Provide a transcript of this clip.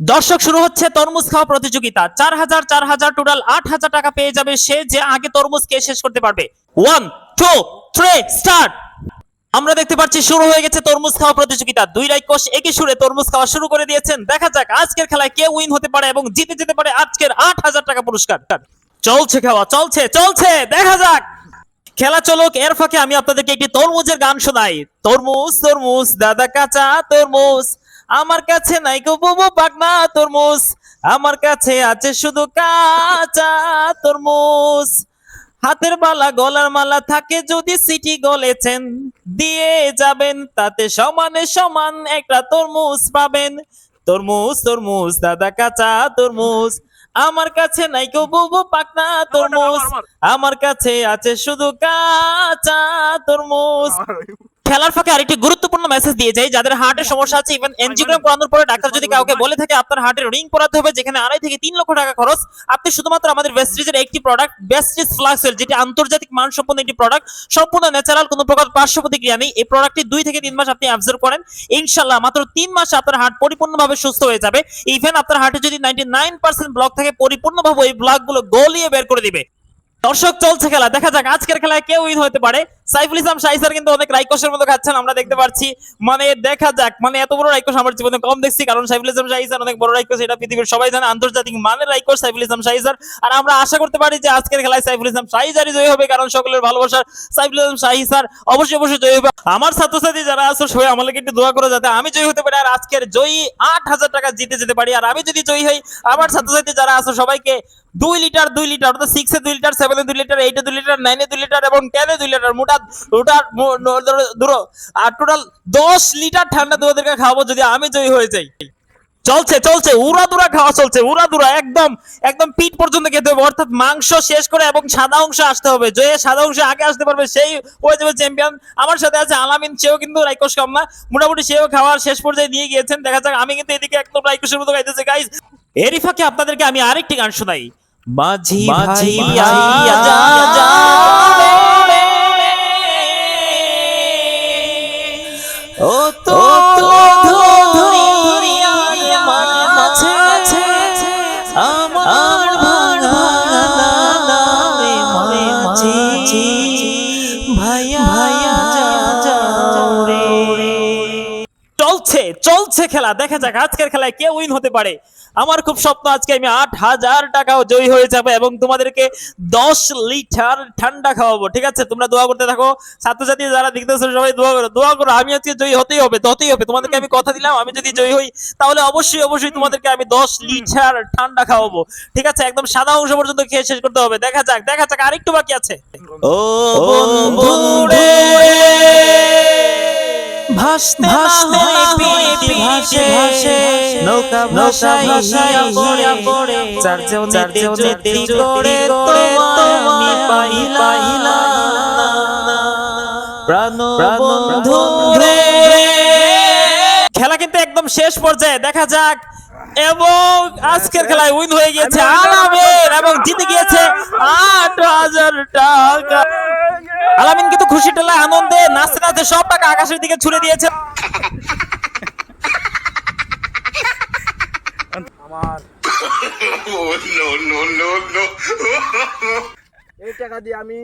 দর্শক, শুরু হচ্ছে তরমুজ খাওয়া প্রতিযোগিতা। চার হাজার চার হাজার টোটাল আট হাজার টাকা পেয়ে যাবে সে যে আগে তরমুজ কে শেষ করতে পারবে। ওয়ান টু থ্রি স্টার্ট আমরা দেখতে পাচ্ছি শুরু হয়ে গেছে তরমুজ খাওয়া প্রতিযোগিতা। দুই রাইকোষ একই সুরে তরমুজ খাওয়া শুরু করে দিয়েছেন। দেখা যাক আজকের খেলায় কে উইন হতে পারে এবং জিতে যেতে পারে আজকের আট হাজার টাকা পুরস্কার। চলছে খাওয়া, চলছে চলছে, দেখা যাক। খেলা চলুক, এর ফাঁকে আমি আপনাদেরকে একটি তরমুজের গান শোনাই। তরমুজ তরমুজ, দাদা কাঁচা তরমুজ আমার কাছে নাই গো বুবু পাকনা তরমুজ। আমার কাছে আছে শুধু কাঁচা তরমুজ। হাতের বালা গলার মালা থাকে যদি সিটি গলেছেন দিয়ে যাবেন তাতে সমানে সমান একটা তরমুজ পাবেন। তরমুজ তরমুজ দাদা কাঁচা তরমুজ। আমার কাছে নাই কেউ বুবু পাকনা তরমুজ। আমার কাছে আছে শুধু কাঁচা তরমুজ। খেলার ফাঁকে আরেকটি গুরুত্বপূর্ণ মেসেজ দিয়ে যাই যাদের হার্টের সমস্যা আছে ইভেন এনজিওগ্রাম করানোর পরে ডাক্তার যদি কাউকে বলে থাকে আপনার হার্টের রিং করাতে হবে যেখানে আড়াই থেকে তিন লক্ষ টাকা খরচ। আপনি শুধুমাত্র আমাদের ভেস্টিজের একটি প্রোডাক্ট ভেস্টিজ ফ্লাক্সেল যেটি আন্তর্জাতিক মানসম্পন্ন একটি প্রোডাক্ট সম্পূর্ণ ন্যাচারাল কোনো প্রকার পার্শ্ব প্রতিক্রিয়া নেই। এই প্রোডাক্টটি দুই থেকে তিন মাস আপনি অবজার্ভ করেন। ইনশাল্লাহ মাত্র তিন মাসে আপনার হার্ট পরিপূর্ণভাবে সুস্থ হয়ে যাবে। ইভেন আপনার হার্টে যদি নাইনটি নাইন পার্সেন্ট ব্লক থাকে পরিপূর্ণভাবে এই ব্লকগুলো গলিয়ে বের করে দিবে। দর্শক চলছে খেলা। দেখা যাক আজকের খেলায় কেউ উইন হতে পারে। সাইফুল ইসলাম শাহিসার কিন্তু অনেক রাইকোশের মতো খাচ্ছেন, আমরা দেখতে পাচ্ছি। মানে দেখা যাক মানে এত বড় রাইকোশ আমার জীবনে কম দেখছি, কারণ সাইফুল ইসলাম শাহিসার অনেক বড় রাইকোশ, এটা পৃথিবীর সবাই জানে, আন্তর্জাতিক মানের রাইকোশ সাইফুল ইসলাম শাহিসার আর আমরা আশা করতে পারি যে আজকের খেলায় সাইফুল ইসলাম শাহিসারই জয়ী হবে, কারণ সকলের ভালোবাসার সাইফুল ইসলাম শাহিসার অবশ্যই অবশ্যই জয়ী হবে। আমার ছাত্রছাত্রী যারা আছে, সবাই আমাকে একটু দোয়া করে যাতে আমি জয়ী হতে পারি, আর আজকের জয়ী আট হাজার টাকা জিতে যেতে পারি, আর আমি যদি জয়ী হই, আমার ছাত্রছাত্রী যারা আছে, সবাইকে দুই লিটার দুই লিটার, অর্থাৎ সিক্স দুই লিটার সেভেন দুই লিটার এইট দুই লিটার নাইন দুই লিটার এবং টেন দুই লিটার, মোটা ওটার দুটো আর টোটাল দশ লিটার ঠান্ডা তোমাদেরকে খাওয়াবো যদি আমি জয়ী হয়ে যাই। চলছে চলছে উড়াদুরা খাওয়া চলছে উড়াদুরা একদম একদম পিঠ পর্যন্ত খেতে হবে অর্থাৎ মাংস শেষ করে এবং সাদা অংশ আসতে হবে। যে সাদা অংশ আগে আসতে পারবে সেই হয়ে যাবে চ্যাম্পিয়ন আমার সাথে আছে আলামিন সেও কিন্তু রাইকোশ কম না। মোটামুটি সেও খাওয়ার শেষ পর্যায়ে নিয়ে গিয়েছেন দেখা যাক আমি কিন্তু এদিকে একদম রাইকোশের মতো খাইতেছি। গাইজ এরই ফাঁকে আপনাদেরকে আমি আরেকটি গান শোনাই। মাঝি মাঝি যা যা ও তো ধরিয়া মাঝে আমার চলছে খেলা। দেখা যাক আজকের খেলায় কে উইন হতে পারে। আমার খুব স্বপ্ন আজকে আমি আট হাজার টাকাও জয়ী হয়ে যাবে এবং তোমাদেরকে দশ লিটার ঠান্ডা খাওয়াবো ঠিক আছে? তোমরা দোয়া করতে থাকো। ছাত্রছাত্রী যারা দেখতেছো সবাই দোয়া করো। দোয়া করো আমি আজকে জয়ী হতেই হবে হতেই হবে। তোমাদেরকে আমি কথা দিলাম আমি যদি জয়ী হই তাহলে অবশ্যই অবশ্যই তোমাদেরকে আমি দশ লিটার ঠান্ডা খাওয়াবো ঠিক আছে? একদম সাদা অংশ পর্যন্ত খেয়ে শেষ করতে হবে। দেখা যাক দেখা যাক আরেকটু বাকি আছে। ও বন্ধু রে ভাসতে ভাসতে পিটি ভাসে। নৌকা ভাসাইয়া পড়ে। পড়ে। চারজেও চারজেও যেতে করে তোমায় পাইলাম। প্রাণ বন্ধু রে। খেলা কিন্তু একদম শেষ পর্যায়ে দেখা যাক। এবং আজকের খেলায় উইন হয়ে গিয়েছে আলামিন এবং জিতে গিয়েছে আট হাজার টাকা। আলামিন কিন্তু খুশি টেলায় আনন্দে নাচতে নাচতে সব টাকা আকাশের দিকে ছুড়ে দিয়েছে। আমার Oh. এই টাকা দিয়ে আমি